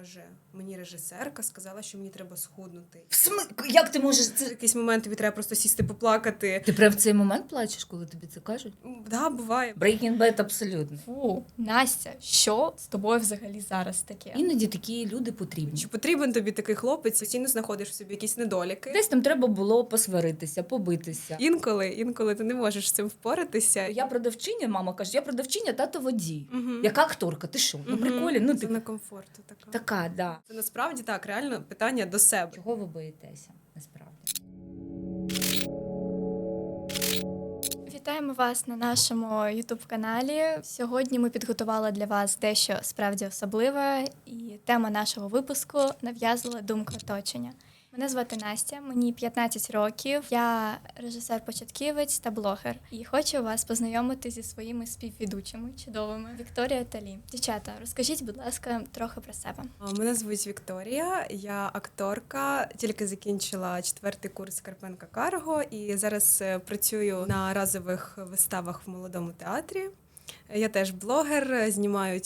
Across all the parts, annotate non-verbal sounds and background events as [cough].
Боже, мені режисерка сказала, що мені треба схуднути. В сми... Як ти можеш В це? якийсь момент тобі треба просто сісти поплакати. Ти прям в цей момент плачеш, коли тобі це кажуть? Да, буває. Breaking Bad абсолютно. Фу, Настя, що з тобою взагалі зараз таке? Іноді такі люди потрібні. Чи потрібен тобі такий хлопець? Постійно знаходиш в собі якісь недоліки. Десь там треба було посваритися, побитися. Інколи, інколи ти не можеш з цим впоратися. Я продавчиня, мама каже, я продавчиня, тато водій. Мгм. Яка акторка? Ти що? Ну приколі, ну ти на комфорту така. Така, да. Це насправді так, реально питання до себе. Чого ви боїтеся? Насправді. Вітаємо вас на нашому ютуб-каналі. Сьогодні ми підготували для вас дещо справді особливе, і тема нашого випуску нав'язала думка оточення. Мене звати Настя, мені 15 років. Я режисер-початківець та блогер. І хочу вас познайомити зі своїми співведучими чудовими Вікторія та Лі. Дівчата, розкажіть, будь ласка, трохи про себе. Мене звуть Вікторія, я акторка, тільки закінчила четвертий курс Карпенка Карго і зараз е, працюю на разових виставах в молодому театрі. Я теж блогер, знімаю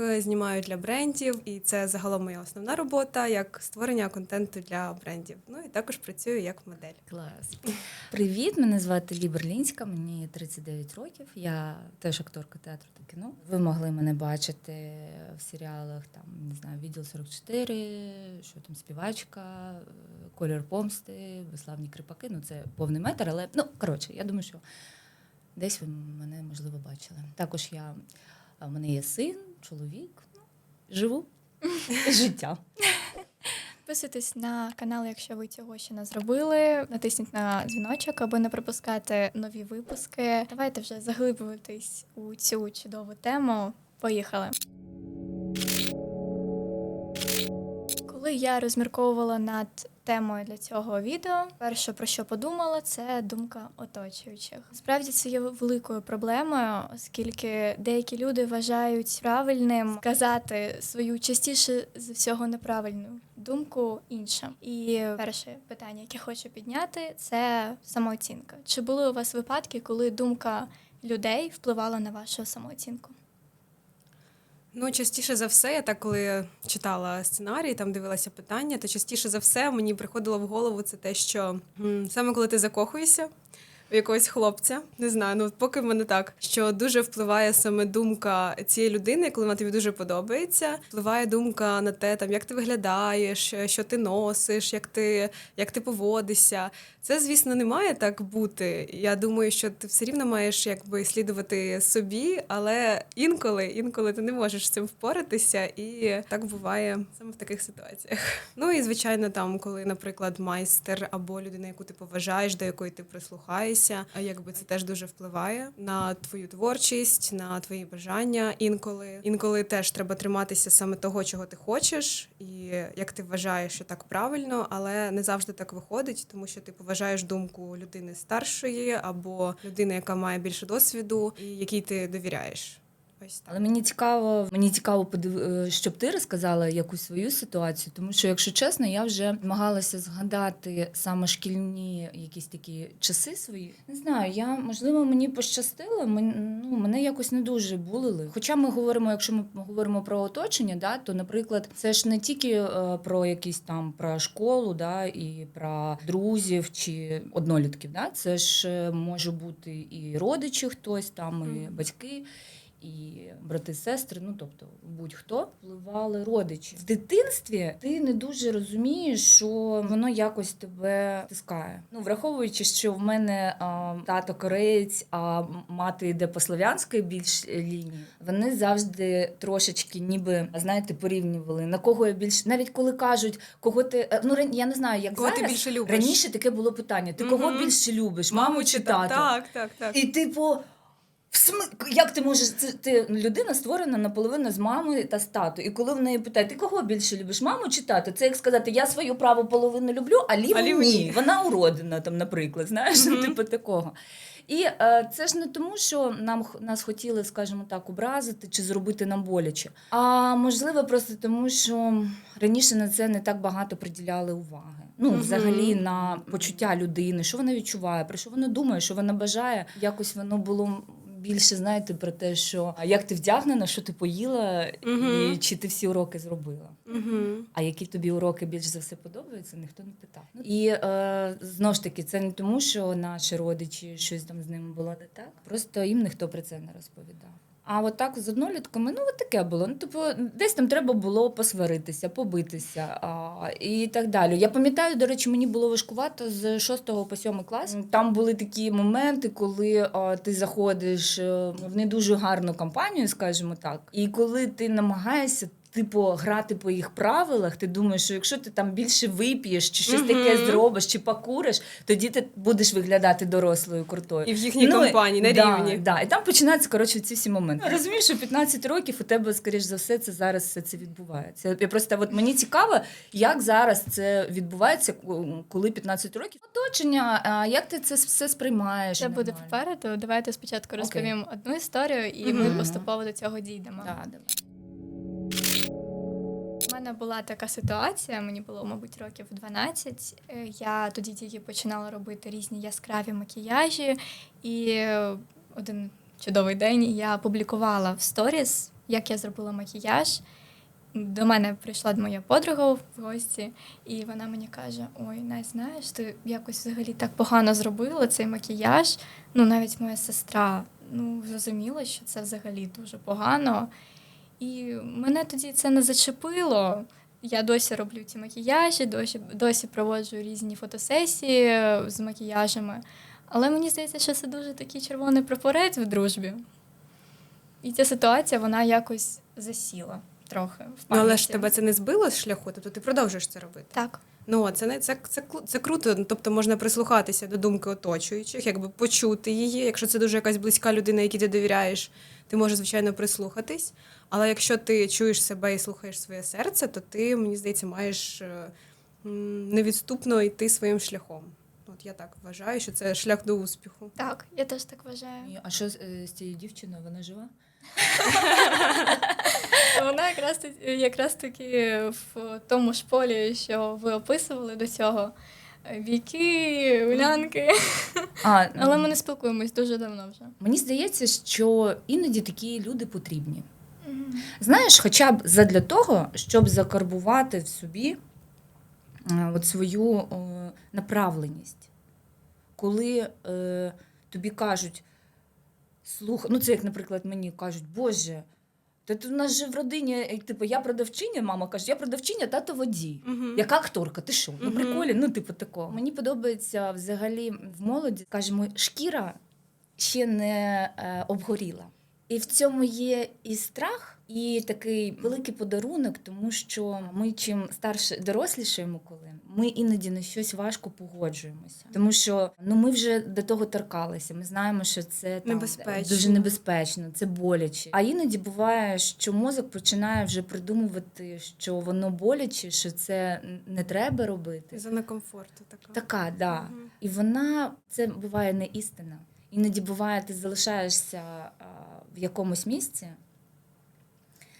е, знімаю для брендів, і це загалом моя основна робота як створення контенту для брендів. Ну і також працюю як модель. Клас. Привіт, мене звати Лі Берлінська, мені 39 років. Я теж акторка театру та кіно. Ви могли мене бачити в серіалах там, не знаю, відділ 44, що там співачка, колір помсти, безславні крипаки. Ну це повний метр, але ну коротше, я думаю, що десь ви мене можливо бачили. Також я в мене є син, чоловік. Ну, живу [laughs] життя. Підписуйтесь на канал, якщо ви цього ще не зробили. Натисніть на дзвіночок, аби не пропускати нові випуски. Давайте вже заглиблюватись у цю чудову тему. Поїхали. Коли я розмірковувала над темою для цього відео, перше про що подумала, це думка оточуючих. Справді це є великою проблемою, оскільки деякі люди вважають правильним казати свою частіше з всього неправильну думку іншим. І перше питання, яке хочу підняти, це самооцінка. Чи були у вас випадки, коли думка людей впливала на вашу самооцінку? Ну, частіше за все, я так коли читала сценарій, там дивилася питання, то частіше за все мені приходило в голову це те, що м, саме коли ти закохуєшся якогось хлопця, не знаю, ну поки в мене так, що дуже впливає саме думка цієї людини, коли вона тобі дуже подобається. Впливає думка на те, там як ти виглядаєш, що ти носиш, як ти, як ти поводишся. Це, звісно, не має так бути. Я думаю, що ти все рівно маєш якби слідувати собі, але інколи, інколи ти не можеш з цим впоратися, і так буває саме в таких ситуаціях. Ну і звичайно, там, коли, наприклад, майстер або людина, яку ти поважаєш, до якої ти прислухаєшся, а якби це теж дуже впливає на твою творчість, на твої бажання. Інколи інколи теж треба триматися саме того, чого ти хочеш, і як ти вважаєш, що так правильно, але не завжди так виходить, тому що ти поважаєш думку людини старшої або людини, яка має більше досвіду, і якій ти довіряєш. Ось так. Але мені цікаво, мені цікаво подив... е, щоб ти розказала якусь свою ситуацію, тому що, якщо чесно, я вже намагалася згадати саме шкільні якісь такі часи свої. Не знаю, я можливо мені пощастило. Мен, ну мене якось не дуже булили. Хоча ми говоримо, якщо ми говоримо про оточення, да, то, наприклад, це ж не тільки е, про якісь там про школу, да, і про друзів чи однолітків. Да, це ж е, може бути і родичі, хтось там, і батьки і брати, сестри, ну тобто будь-хто впливали родичі. В дитинстві ти не дуже розумієш, що воно якось тебе тискає. Ну враховуючи, що в мене а, тато кореєць, а мати йде по слов'янської більш лінії. Вони завжди трошечки, ніби знаєте, порівнювали на кого я більш навіть коли кажуть, кого ти е, ну я не знаю, як Кого ти більше любиш? Раніше таке було питання: ти кого більше любиш, маму чи тата? Так, так, так. І типу. В сми- Як ти можеш це ти людина створена наполовину з мами та з тато. І коли в неї питають, ти кого більше любиш, маму чи тато? Це як сказати, я свою праву половину люблю, а ліву А ліву ні. ні. Вона уродина, там, наприклад, знаєш, Мгм. типу такого. І е, це ж не тому, що нам нас хотіли, скажімо так, образити чи зробити нам боляче. А можливо, просто тому, що раніше на це не так багато приділяли уваги. Ну, Мгм. взагалі, на почуття людини, що вона відчуває, про що вона думає, що вона бажає. Якось воно було більше знаєте про те, що а як ти вдягнена, що ти поїла, Мгм. і чи ти всі уроки зробила. Угу. А які тобі уроки більш за все подобаються, ніхто не питав. І е, знову ж таки, це не тому, що наші родичі щось там з ними було не так. Просто їм ніхто про це не розповідав. А от так з однолітками, ну от таке було. Ну, типу, десь там треба було посваритися, побитися а, і так далі. Я пам'ятаю, до речі, мені було важкувато з 6 по 7 клас. Там були такі моменти, коли а, ти заходиш е, в не дуже гарну компанію, скажімо так, і коли ти намагаєшся. Типу, грати по їх правилах, ти думаєш, що якщо ти там більше вип'єш, чи щось таке зробиш, чи покуриш, тоді ти будеш виглядати дорослою крутою. І в їхній Ну, компанії на да, рівні. Да, і там починаються коротше ці всі моменти. Розумієш, що 15 років у тебе, скоріш за все, це зараз все це відбувається. Я просто от мені цікаво, як зараз це відбувається, коли 15 років. Оточення, а як ти це все сприймаєш? Це буде попереду. Давайте спочатку розповім одну історію, і ми поступово до цього дійдемо. Да, давай. Мене була така ситуація, мені було, мабуть, років 12. Е, Я тоді тільки починала робити різні яскраві макіяжі, і е, один чудовий день я публікувала в сторіс, як я зробила макіяж. До мене прийшла моя подруга в гості, і вона мені каже: Ой, Настя, знаєш, ти якось взагалі так погано зробила цей макіяж. Ну, навіть моя сестра ну, зрозуміла, що це взагалі дуже погано. І мене тоді це не зачепило. Я досі роблю ці макіяжі, досі, досі проводжу різні фотосесії е, з макіяжами. Але мені здається, що це дуже такий червоний прапорець в дружбі. І ця ситуація вона якось засіла трохи. В Ну, але ж тебе це не збило з шляху, тобто ти продовжуєш це робити. Так. Ну, це не це, це, це круто. Ну, Тобто можна прислухатися до думки оточуючих, якби почути її. Якщо це дуже якась близька людина, якій ти довіряєш, ти можеш, звичайно, прислухатись. Але якщо ти чуєш себе і слухаєш своє серце, то ти, мені здається, маєш е, невідступно йти своїм шляхом. От я так вважаю, що це шлях до успіху. Так, я теж так вважаю. А що е, з цією дівчиною? Вона жива? [laughs] Вона якраз таки- якраз таки в тому ж полі, що ви описували до цього. Віки, гулянки. А, [laughs] Але ми не спілкуємось дуже давно вже. Мені здається, що іноді такі люди потрібні. Знаєш, хоча б задля того, щоб закарбувати в собі е, от свою е, направленість. Коли е, тобі кажуть, слухай, ну це як, наприклад, мені кажуть, Боже, та ти в нас же в родині, е, типу, я продавчиня, мама каже, я продавчиня, тато водій. Мгм. Яка акторка? Ти що? Ну Мгм. приколі, ну типу такого. Мені подобається взагалі в молоді, кажемо, шкіра ще не е, обгоріла. І в цьому є і страх, і такий великий подарунок, тому що ми чим старше дорослішаємо, коли ми іноді на щось важко погоджуємося. Тому що ну ми вже до того торкалися. Ми знаємо, що це там, Небезпечно. дуже небезпечно, це боляче. А іноді буває, що мозок починає вже придумувати, що воно боляче, що це не треба робити. Зона комфорту така. Така, да. Мгм. І вона це буває не істина. Іноді буває, ти залишаєшся в якомусь місці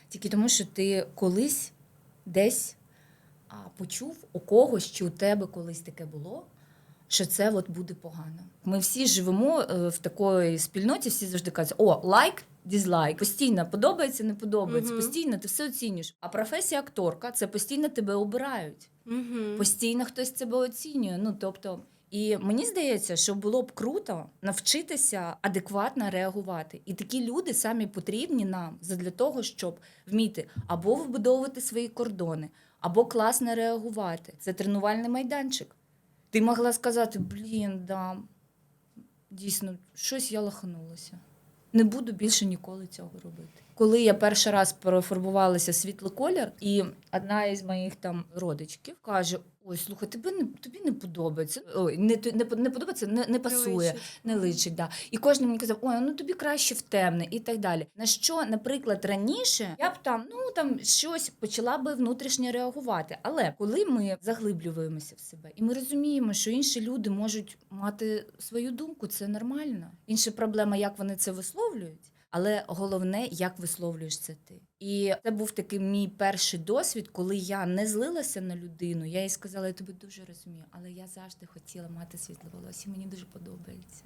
тільки тому, що ти колись десь почув у когось, чи у тебе колись таке було, що це от буде погано. Ми всі живемо е, в такої спільноті, всі завжди кажуть, о, лайк. Дізлайк постійно подобається, не подобається. Мгм. Постійно ти все оцінюєш. А професія акторка це постійно тебе обирають. Мгм. Постійно хтось тебе оцінює. Ну тобто, і мені здається, що було б круто навчитися адекватно реагувати. І такі люди самі потрібні нам для того, щоб вміти або вибудовувати свої кордони, або класно реагувати. Це тренувальний майданчик. Ти могла сказати: блін, да, дійсно, щось я лаханулася. Не буду більше ніколи цього робити. Коли я перший раз перефарбувалася світлий колір, і одна із моїх там родичків каже: Ой, слухай, тобі не тобі не подобається. Ой, не, не, не подобається, не, не пасує, Приличить. не личить. Да. І кожен мені казав, ой, ну тобі краще в темне і так далі. На що, наприклад, раніше я б там, ну там щось почала би внутрішньо реагувати. Але коли ми заглиблюємося в себе, і ми розуміємо, що інші люди можуть мати свою думку, це нормально. Інша проблема, як вони це висловлюють. Але головне, як висловлюєш це ти. І це був такий мій перший досвід, коли я не злилася на людину. Я їй сказала, я тебе дуже розумію, але я завжди хотіла мати світле волосся. Мені дуже подобається.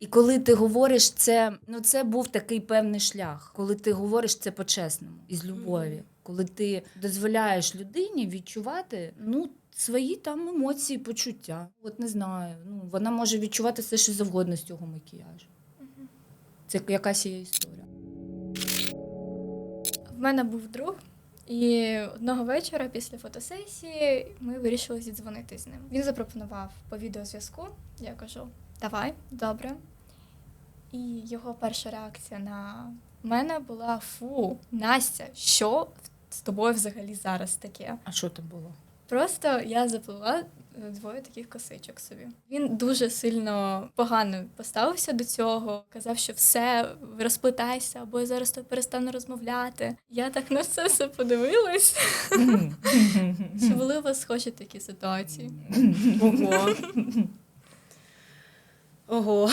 І коли ти говориш це, ну це був такий певний шлях, коли ти говориш це по-чесному, із любові, коли ти дозволяєш людині відчувати ну, свої там емоції, почуття. От не знаю. Ну, вона може відчувати все, що завгодно з цього макіяжу. Це якась є історія. В мене був друг, і одного вечора після фотосесії ми вирішили зідзвонити з ним. Він запропонував по відеозв'язку. Я кажу: давай, добре. І його перша реакція на мене була: Фу, Настя, що з тобою взагалі зараз таке? А що там було? Просто я заплела е, двоє таких косичок собі. Він дуже сильно погано поставився до цього. Казав, що все розплетайся, або я зараз то перестану розмовляти. Я так на це все подивилась. Чи були у вас схожі такі ситуації? Ого. Ого.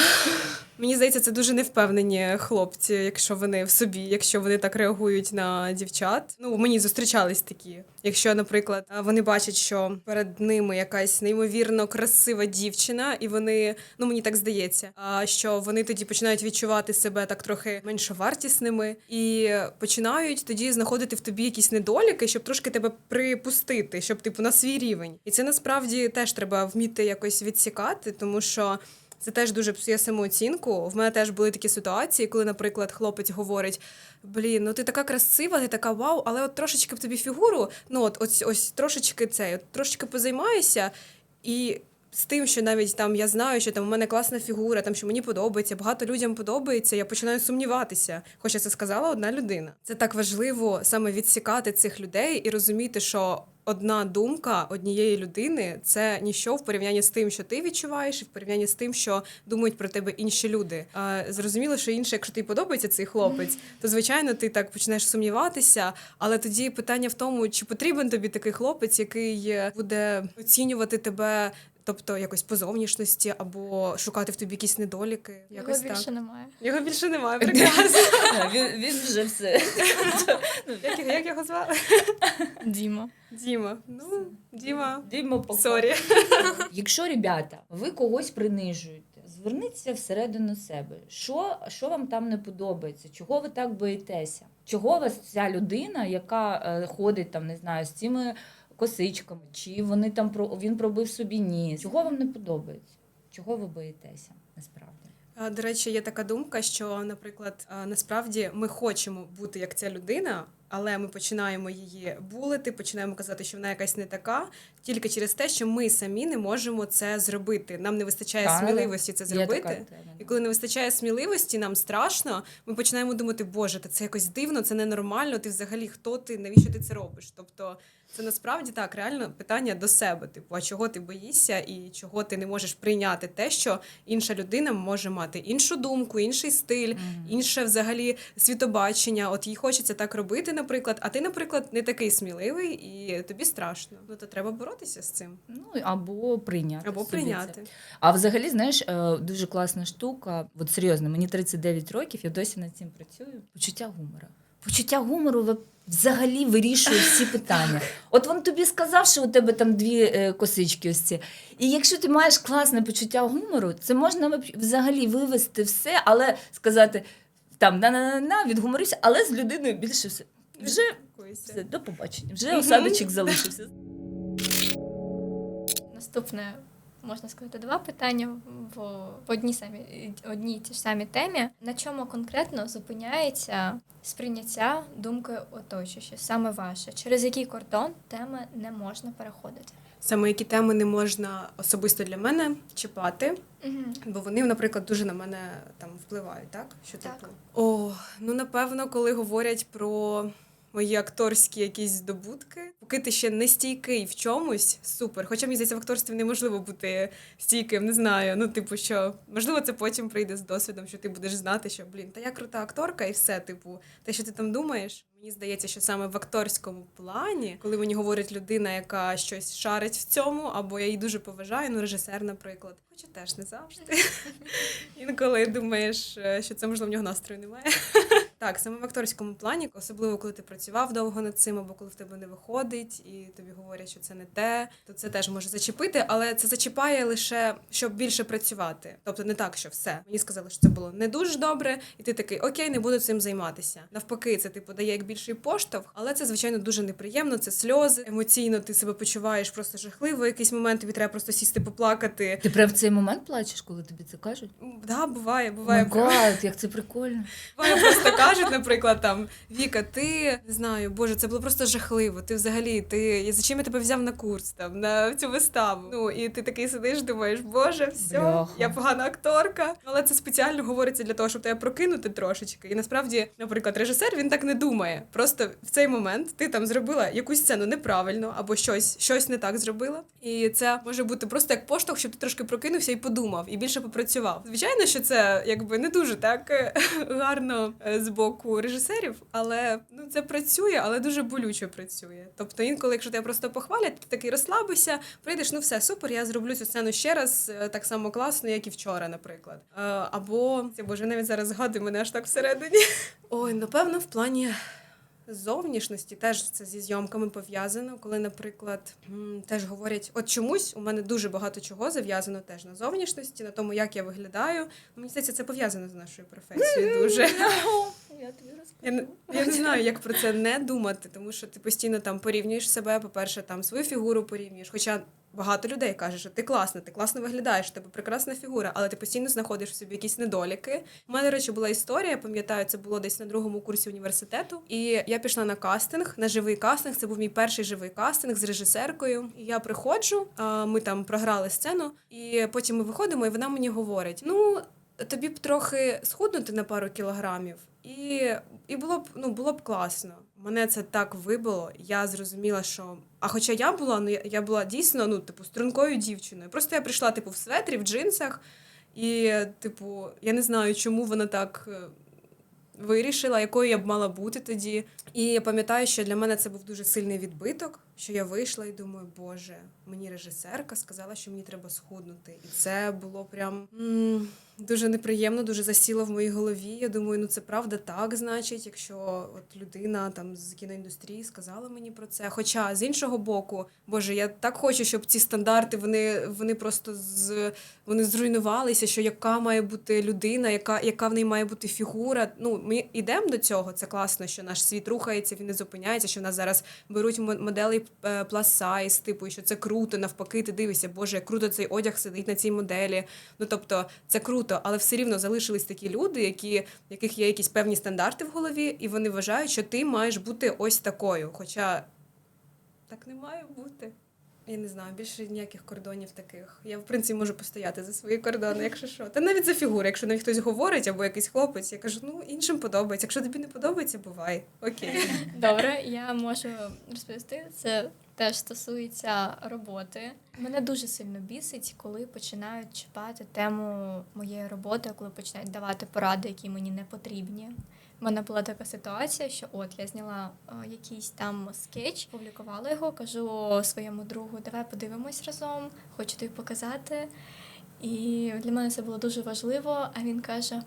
Мені здається, це дуже невпевнені хлопці, якщо вони в собі, якщо вони так реагують на дівчат. Ну, мені зустрічались такі. Якщо, наприклад, вони бачать, що перед ними якась неймовірно красива дівчина, і вони, ну мені так здається, що вони тоді починають відчувати себе так трохи меншовартісними і починають тоді знаходити в тобі якісь недоліки, щоб трошки тебе припустити, щоб типу на свій рівень. І це насправді теж треба вміти якось відсікати, тому що. Це теж дуже псує самооцінку. В мене теж були такі ситуації, коли, наприклад, хлопець говорить: Блін, ну ти така красива, ти така вау, але от трошечки в тобі фігуру, ну от ось ось трошечки цей, от трошечки позаймаюся, і з тим, що навіть там я знаю, що там у мене класна фігура, там що мені подобається, багато людям подобається, я починаю сумніватися. Хоча це сказала одна людина. Це так важливо саме відсікати цих людей і розуміти, що одна думка однієї людини це ніщо в порівнянні з тим, що ти відчуваєш, і в порівнянні з тим, що думають про тебе інші люди. Зрозуміло, що інше, якщо тобі подобається цей хлопець, то звичайно ти так почнеш сумніватися. Але тоді питання в тому, чи потрібен тобі такий хлопець, який е, буде оцінювати тебе. Тобто якось по зовнішності або шукати в тобі якісь недоліки. Його більше так. немає. Його більше немає. [laughs] Прекрасно. Він, він вже все. як, його- як його звали? Діма. Діма. Ну, Діма. Дімо пока. Сорі. [laughs] Якщо, ребята, ви когось принижуєте, зверніться всередину себе. Що, що вам там не подобається? Чого ви так боїтеся? Чого вас ця людина, яка е, ходить там, не знаю, з цими косичками, чи вони там про він пробив собі ніс? Чого вам не подобається? Чого ви боїтеся насправді? До речі, є така думка, що, наприклад, насправді ми хочемо бути як ця людина, але ми починаємо її булити, починаємо казати, що вона якась не така, тільки через те, що ми самі не можемо це зробити. Нам не вистачає Так, сміливості це зробити. така І коли не вистачає сміливості, нам страшно. Ми починаємо думати, Боже, та це якось дивно, це ненормально. Ти взагалі хто ти? Навіщо ти це робиш? Тобто, це насправді так реально питання до себе. Типу, а чого ти боїшся, і чого ти не можеш прийняти те, що інша людина може мати іншу думку, інший стиль, Мгм. інше взагалі світобачення. От їй хочеться так робити, наприклад, а ти, наприклад, не такий сміливий, і тобі страшно. Ну то треба боротися з цим Ну або прийняти або прийняти. це. А взагалі, знаєш, е, дуже класна штука. От серйозно, мені 39 років, я досі над цим працюю. Почуття гумора. Почуття гумору взагалі вирішує всі [laughs] питання. От він тобі сказав, що у тебе там дві е, косички ось ці. І якщо ти маєш класне почуття гумору, це можна взагалі вивести все, але сказати там на-на-на-на, відгуморився, але з людиною більше все. Вже все, до побачення. Вже осадочок залишився. Наступне, можна сказати, два питання в, в одній самі одній ті ж самі темі. На чому конкретно зупиняється сприйняття думки оточуючи, саме ваше? Через який кордон теми не можна переходити? Саме які теми не можна особисто для мене чіпати, Угу. бо вони, наприклад, дуже на мене там впливають, так? Що Так. типу? О, ну напевно, коли говорять про мої акторські якісь здобутки, поки ти ще не стійкий в чомусь, супер. Хоча мені здається, в акторстві неможливо бути стійким, не знаю. Ну, типу, що можливо, це потім прийде з досвідом, що ти будеш знати, що блін, та я крута акторка, і все, типу, те, що ти там думаєш. Мені здається, що саме в акторському плані, коли мені говорить людина, яка щось шарить в цьому, або я її дуже поважаю, ну режисер, наприклад, хоча теж не завжди. [laughs] Інколи думаєш, е, що це можливо в нього настрою немає. Так, саме в акторському плані, особливо коли ти працював довго над цим, або коли в тебе не виходить, і тобі говорять, що це не те, то це теж може зачепити, але це зачіпає лише щоб більше працювати. Тобто не так, що все. Мені сказали, що це було не дуже добре, і ти такий окей, не буду цим займатися. Навпаки, це типу дає як більший поштовх, але це звичайно дуже неприємно. Це сльози. Емоційно ти себе почуваєш просто жахливо. Якийсь момент тобі треба просто сісти поплакати. Ти прям в цей момент плачеш, коли тобі це кажуть? Да, буває, буває. О, гад, як це прикольно. Буває, просто кажуть, наприклад, там Віка, ти не знаю, боже, це було просто жахливо. Ти взагалі, ти за чим я тебе взяв на курс там на цю виставу? Ну і ти такий сидиш, думаєш, боже, все, Бляха. я погана акторка. Але це спеціально говориться для того, щоб тебе прокинути трошечки. І насправді, наприклад, режисер він так не думає. Просто в цей момент ти там зробила якусь сцену неправильно або щось, щось не так зробила. І це може бути просто як поштовх, щоб ти трошки прокинувся і подумав, і більше попрацював. Звичайно, що це якби не дуже так е, [laughs] гарно е, з боку режисерів, але ну це працює, але дуже болюче працює. Тобто, інколи, якщо тебе просто похвалять, ти такий розслабишся, прийдеш, ну все супер, я зроблю цю сцену ще раз е, так само класно, як і вчора, наприклад. Е, Або це боже, навіть зараз згадую мене аж так всередині. [laughs] Ой, напевно, в плані. Зовнішності теж це зі зйомками пов'язано, коли, наприклад, теж говорять, от чомусь у мене дуже багато чого зав'язано теж на зовнішності, на тому, як я виглядаю. Мені здається, це пов'язано з нашою професією дуже. Я тобі Я не, я не знаю, як про це не думати, тому що ти постійно там порівнюєш себе. По-перше, там свою фігуру порівнюєш. Хоча багато людей каже, що ти класна, ти класно виглядаєш, тебе прекрасна фігура, але ти постійно знаходиш в собі якісь недоліки. У мене, до речі, була історія, я пам'ятаю, це було десь на другому курсі університету. І я пішла на кастинг, на живий кастинг. Це був мій перший живий кастинг з режисеркою. І я приходжу, ми там програли сцену, і потім ми виходимо, і вона мені говорить: ну. Тобі б трохи схуднути на пару кілограмів, і, і було б ну було б класно. Мене це так вибило. Я зрозуміла, що а хоча я була, ну я, була дійсно ну, типу, стрункою дівчиною. Просто я прийшла, типу, в светрі, в джинсах, і, типу, я не знаю, чому вона так е, вирішила, якою я б мала бути тоді. І я пам'ятаю, що для мене це був дуже сильний відбиток, що я вийшла і думаю, боже, мені режисерка сказала, що мені треба схуднути. І це було прям м, дуже неприємно, дуже засіло в моїй голові. Я думаю, ну це правда так, значить, якщо от людина там з кіноіндустрії сказала мені про це. Хоча з іншого боку, боже, я так хочу, щоб ці стандарти вони, вони просто з вони зруйнувалися, що яка має бути людина, яка, яка в неї має бути фігура. Ну, ми йдемо до цього. Це класно, що наш світ рухається, він не зупиняється, що в нас зараз беруть мо- моделей е, plus size, типу, що це круто. Навпаки, ти дивишся, боже, як круто цей одяг сидить на цій моделі. Ну тобто, це круто, але все рівно залишились такі люди, які, яких є якісь певні стандарти в голові, і вони вважають, що ти маєш бути ось такою. Хоча так не має бути. Я не знаю, більше ніяких кордонів таких. Я, в принципі, можу постояти за свої кордони, якщо що. Та навіть за фігуру, якщо навіть хтось говорить або якийсь хлопець, я кажу, ну іншим подобається. Якщо тобі не подобається, бувай. Окей. [laughs] Добре, я можу розповісти. Це теж стосується роботи. Мене дуже сильно бісить, коли починають чіпати тему моєї роботи, коли починають давати поради, які мені не потрібні. У мене була така ситуація, що от я зняла е, якийсь там скетч, публікувала його, кажу своєму другу, давай подивимось разом, хочу тобі показати. І для мене це було дуже важливо. А він каже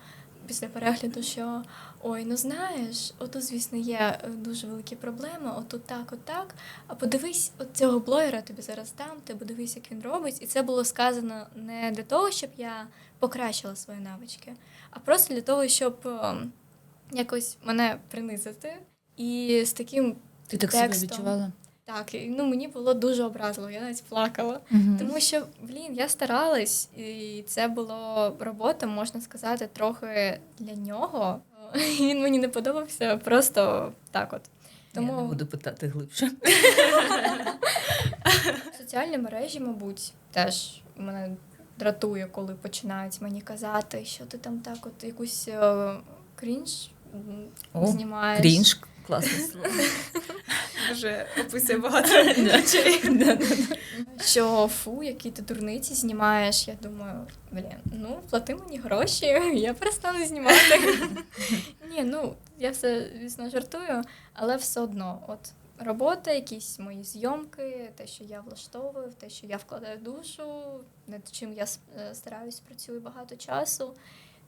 після перегляду, що ой, ну знаєш, отут, звісно, є е, дуже великі проблеми, отут так, отак. А подивись, от цього блогера тобі зараз дам, ти подивись, як він робить. І це було сказано не для того, щоб я покращила свої навички, а просто для того, щоб ем, якось мене принизити. І з таким Ти так себе Текстом. відчувала? так, і, ну мені було дуже образливо, я навіть плакала. Мгм. Тому що, блін, я старалась, і це було робота, можна сказати, трохи для нього. І [laughs] Він мені не подобався, просто так от. Я не Тому буду питати глибше. [laughs] соціальні мережі, мабуть, теж мене дратує, коли починають мені казати, що ти там так, от якусь е, крінж О, знімаєш. Крінж, класне слово. [laughs] Вже описує багато речей. Що фу, які ти дурниці знімаєш. Я думаю, блін, ну плати мені гроші, [laughs] я перестану знімати. [laughs] Ні, ну я все, звісно, жартую, але все одно, от робота, якісь мої зйомки, те, що я влаштовую, те, що я вкладаю душу, над чим я е, стараюсь, працюю багато часу.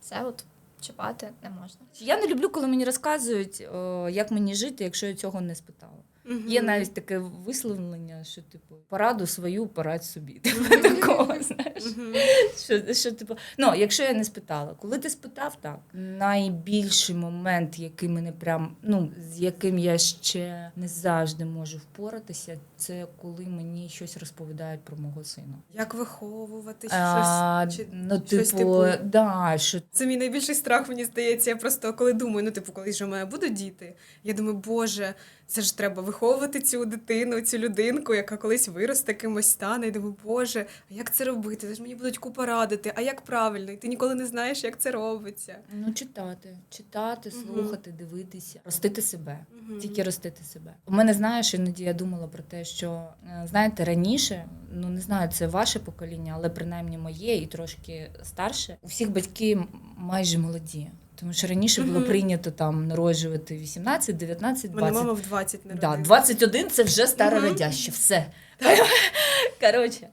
Це от чіпати не можна. Я не люблю, коли мені розказують, о, як мені жити, якщо я цього не спитала. Мгм. Є навіть таке висловлення, що типу пораду свою порадь собі. Типу [laughs] такого, знаєш. Мгм. Що, що типу, ну, якщо я не спитала, коли ти спитав, так найбільший момент, який мене прям, ну з яким я ще не завжди можу впоратися, це коли мені щось розповідають про мого сина. Як виховувати А, щось? Чи... ну, щось типу, типу- да, що Це мій найбільший страх, мені здається. Я просто коли думаю, ну типу, коли ж у мене будуть діти, я думаю, боже, це ж треба виховувати цю дитину, цю людинку, яка колись виросте, кимось стане. І думаю, боже, а як це робити? Це ж мені будуть купа радити, а як правильно? І ти ніколи не знаєш, як це робиться. ну, читати, читати, слухати, дивитися, ростити себе. Мгм. Тільки ростити себе. У мене знаєш, іноді я думала про те, що е, знаєте, раніше, ну не знаю, це ваше покоління, але принаймні моє і трошки старше. У всіх батьки майже молоді. Тому що раніше було прийнято там народжувати 18, 19, 20. мене мама в 20 Да, народила. 21 це вже старе радяще, все. [laughs] Коротше.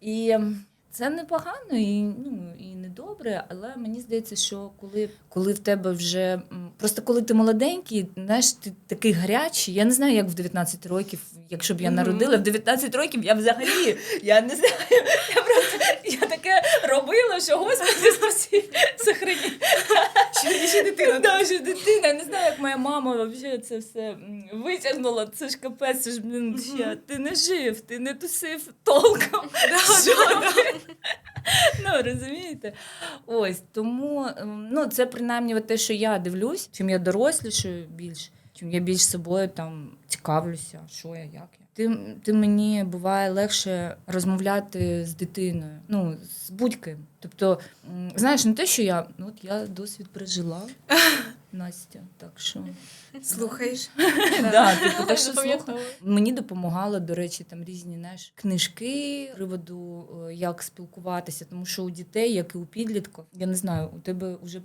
І це непогано і, ну, і недобре, але мені здається, що коли, коли в тебе вже просто коли ти молоденький, знаєш, ти такий гарячий. Я не знаю, як в 19 років, якщо б я народила, в 19 років я взагалі я не знаю. Я просто я таке робила, що господи спасі, сохрані. Ще, дитина. Дитина, я не моя мама взагалі це все витягнула. Це ж капець, це ж блін, ще ти не жив, ти не тусив толком. [laughs] Що? Ну, розумієте? Ось тому ну, це принаймні те, що я дивлюсь, чим я дорослішаю більш, чим я більш собою там цікавлюся, що я, як я. Тим, тим мені буває легше розмовляти з дитиною, ну, з будь-ким. Тобто, знаєш, не те, що я, ну от я досвід пережила, [laughs] Настя, так що. Слухаєш? [laughs] Да, типу, так що слухаю. Мені допомагали, до речі, там різні знаєш, книжки приводу, е, як спілкуватися, тому що у дітей, як і у підлітків, я не знаю, у тебе вже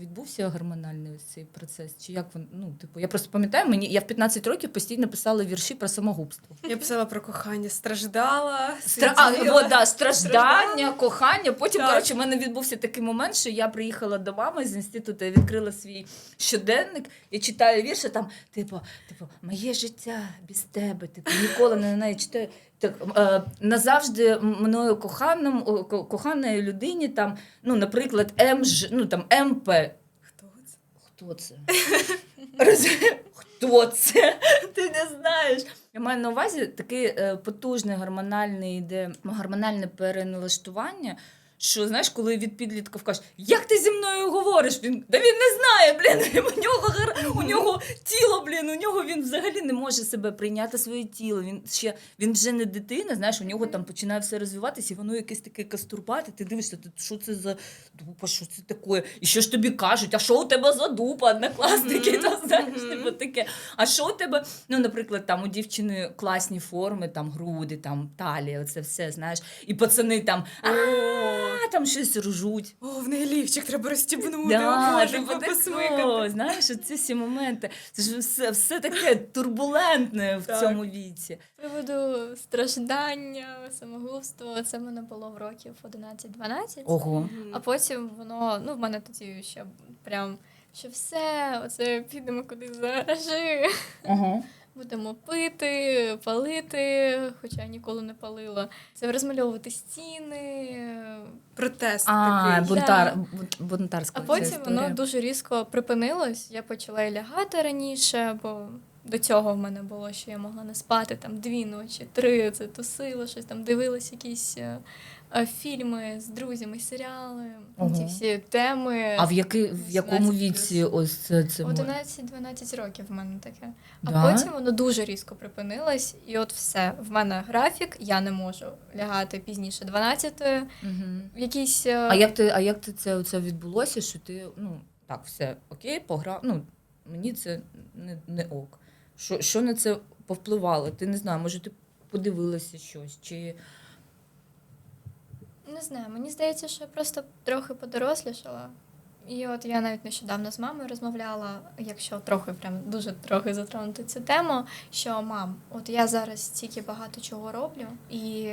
відбувся гормональний ось цей процес? Чи як він? Ну, типу, я просто пам'ятаю, мені я в 15 років постійно писала вірші про самогубство. Я писала про кохання, страждала, Стра... А, от, да, страждання, кохання. Потім, Так. коротше, в мене відбувся такий момент, що я приїхала до мами з інституту, я відкрила свій щоденник, я читаю вірші, там, типу, типу, моє життя без тебе, типу, ніколи не неї читаю. Так, е, назавжди мною коханим, коханої людині, там, ну, наприклад, МЖ, ну, там, МП. Хто це? Хто це? Хто це? Ти не знаєш. Я маю на увазі такий е, потужний гормональний йде гормональне переналаштування. Що знаєш, коли від підлітків кажуть, як ти зі мною говориш? Він да він не знає, блін. [laughs] У нього у нього тіло, блін, у нього він взагалі не може себе прийняти своє тіло. Він ще він вже не дитина. Знаєш, у нього там починає все розвиватися, і воно якесь таке кастурбати. Ти дивишся, ти що це за дупа, що це таке? І що ж тобі кажуть? А що у тебе за дупа? Однокласники, Мгм, [laughs] там знаєш, типу таке. А що у тебе? Ну, наприклад, там у дівчини класні форми, там груди, там талія, оце все, знаєш. І пацани там а там щось ржуть. О, в неї лівчик треба розстібнути, Да, о Боже, типу такого, посмикати. знаєш, оці всі моменти. Це ж все, все таке турбулентне в Так. цьому віці. З приводу страждання, самогубства, це в мене було в років 11-12. Ого. А потім воно, ну, в мене тоді ще прям, що все, оце підемо кудись заражи. Ага. Будемо пити, палити, хоча ніколи не палила. Це розмальовувати стіни. Протест А, такий. бунтар, Да. бунтарська А потім історія. воно дуже різко припинилось. Я почала і лягати раніше, бо до цього в мене було, що я могла не спати там дві ночі, три. Це тусила, щось там дивилась якісь е, фільми з друзями, серіали, Ого. ці всі теми. А в, який, в якому 18 віці ось це, це мо- 11-12 років в мене таке. А Да? потім воно дуже різко припинилось, і от все. В мене графік, я не можу лягати пізніше 12-ї. Мгм. В якісь е, А як ти, а як ти це, це відбулося, що ти, ну, так, все, окей, пограв. Ну, мені це не, не ок. Що, що на це повпливало? Ти не знаю, може, ти подивилася щось, чи Не знаю, мені здається, що я просто трохи подорослішала. І от я навіть нещодавно з мамою розмовляла, якщо трохи прям дуже трохи затронути цю тему, що мам, от я зараз стільки багато чого роблю, і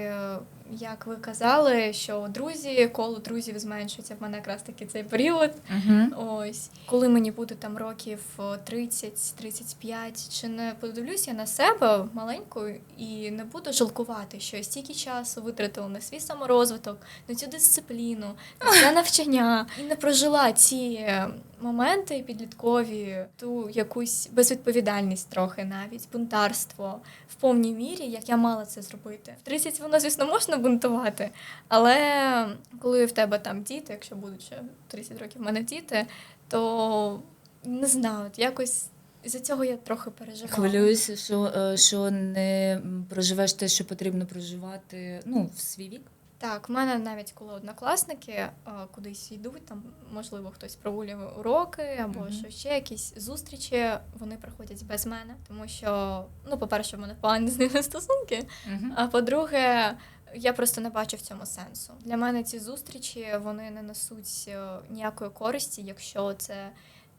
як ви казали, що друзі, коло друзів зменшується в мене якраз таки цей період. Угу. Ось коли мені буде там років о, 30-35, чи не подивлюсь я на себе маленьку і не буду жалкувати, що я стільки часу витратила на свій саморозвиток, на цю дисципліну, на [laughs] навчання і не прожила ці моменти підліткові, ту якусь безвідповідальність трохи навіть бунтарство в повній мірі, як я мала це зробити. В 30 воно, звісно, можна бунтувати, але коли в тебе там діти, якщо будуть ще 30 років в мене діти, то не знаю, якось за цього я трохи переживала. Хвилююся, що, е, що не проживеш те, що потрібно проживати ну, в свій вік. Так, в мене навіть коли однокласники е, кудись йдуть, там можливо хтось прогулює уроки або Мгм. що ще якісь зустрічі, вони проходять без мене, тому що, ну, по-перше, в мене погані з ними стосунки. Угу. А по-друге, я просто не бачу в цьому сенсу. Для мене ці зустрічі вони не несуть е, ніякої користі, якщо це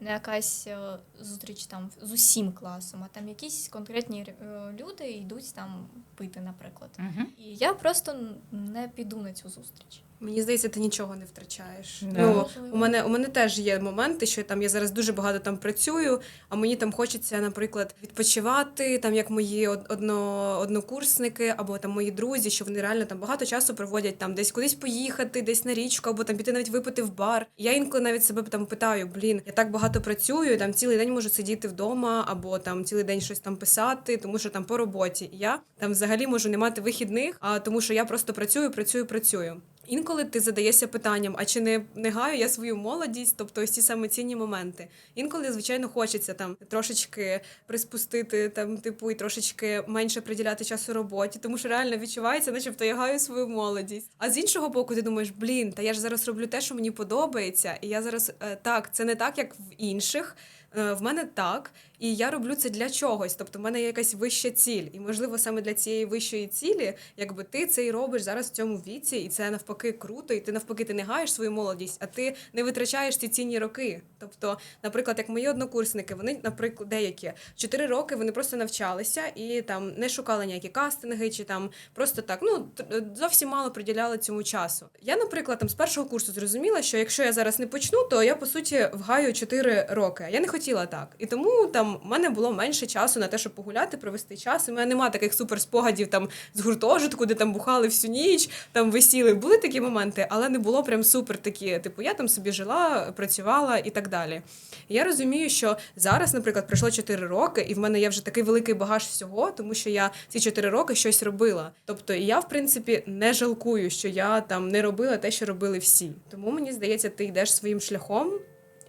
не якась е, зустріч там з усім класом, а там якісь конкретні е, люди йдуть там пити, наприклад. Угу. І я просто не піду на цю зустріч. Мені здається, ти нічого не втрачаєш. Да. Ну, у мене у мене теж є моменти, що там я зараз дуже багато там працюю, а мені там хочеться, наприклад, відпочивати, там як мої одно, однокурсники або там мої друзі, що вони реально там багато часу проводять там десь кудись поїхати, десь на річку, або там піти навіть випити в бар. Я інколи навіть себе там питаю: блін, я так багато працюю, там цілий день можу сидіти вдома, або там цілий день щось там писати, тому що там по роботі. І Я там взагалі можу не мати вихідних, а тому що я просто працюю, працюю, працюю. Інколи ти задаєшся питанням, а чи не, не гаю я свою молодість, тобто ось ці саме цінні моменти. Інколи, звичайно, хочеться там трошечки приспустити, там, типу, і трошечки менше приділяти часу роботі, тому що реально відчувається, начебто я гаю свою молодість. А з іншого боку, ти думаєш, блін, та я ж зараз роблю те, що мені подобається, і я зараз е, так, це не так, як в інших. Е, В мене так, і я роблю це для чогось. Тобто, в мене є якась вища ціль, і можливо саме для цієї вищої цілі, якби ти це і робиш зараз в цьому віці, і це навпаки круто. І ти навпаки ти не гаєш свою молодість, а ти не витрачаєш ці цінні роки. Тобто, наприклад, як мої однокурсники, вони, наприклад, деякі чотири роки вони просто навчалися і там не шукали ніякі кастинги, чи там просто так. Ну зовсім мало приділяли цьому часу. Я, наприклад, там з першого курсу зрозуміла, що якщо я зараз не почну, то я по суті вгаю 4 роки. Я не хотіла так. І тому там в мене було менше часу на те, щоб погуляти, провести час. У мене немає таких супер спогадів там з гуртожитку, де там бухали всю ніч, там висіли. Були такі моменти, але не було прям супер такі. Типу, я там собі жила, працювала і так далі. Я розумію, що зараз, наприклад, пройшло 4 роки, і в мене є вже такий великий багаж всього, тому що я ці 4 роки щось робила. Тобто, я, в принципі, не жалкую, що я там не робила те, що робили всі. Тому мені здається, ти йдеш своїм шляхом.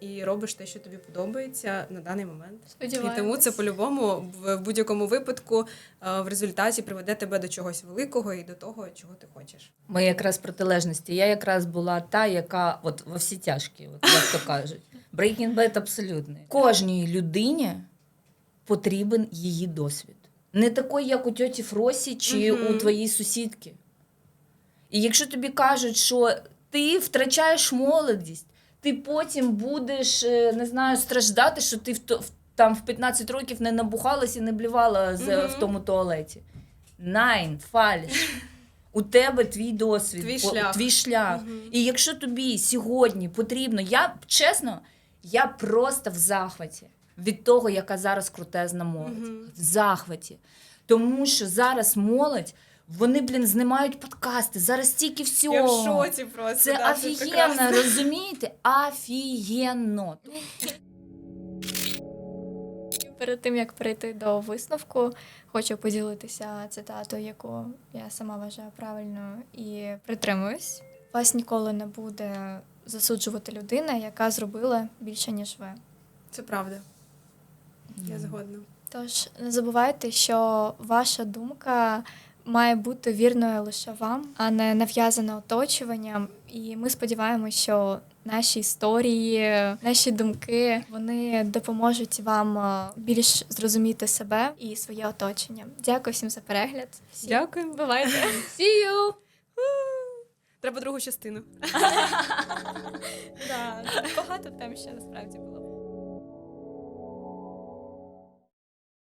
І робиш те, що тобі подобається на даний момент. І тому це по-любому в будь-якому випадку е, в результаті приведе тебе до чогось великого і до того, чого ти хочеш. Ми якраз протилежності. Я якраз була та, яка от во всі тяжкі, от як то кажуть. Breaking Bad абсолютний. Кожній людині потрібен її досвід. Не такий, як у тьоті Фросі чи Мгм. у твоїй сусідки. І якщо тобі кажуть, що ти втрачаєш молодість, ти потім будеш, е, не знаю, страждати, що ти в, там в 15 років не набухалась і не блівала з, Мгм. в тому туалеті. Найн, фаліш. У тебе твій досвід, Твій по- шлях. твій шлях. Мгм. І якщо тобі сьогодні потрібно, я чесно, я просто в захваті від того, яка зараз крутезна молодь. Мгм. В захваті. Тому що зараз молодь, вони, блін, знімають подкасти, зараз стільки всього. Я в шоці просто. Це да, офігенно, розумієте? Офігенно. Перед тим як перейти до висновку, хочу поділитися цитатою, яку я сама вважаю правильною і притримуюсь. Вас ніколи не буде засуджувати людина, яка зробила більше ніж ви. Це правда. Я згодна. Тож не забувайте, що ваша думка має бути вірною лише вам, а не нав'язана оточуванням. І ми сподіваємося, що наші історії, наші думки вони допоможуть вам е, більш зрозуміти себе і своє оточення. Дякую всім за перегляд. Всім Дякую. бувайте! [laughs] See you! Треба другу частину. [laughs] [laughs] Багато тем ще насправді було.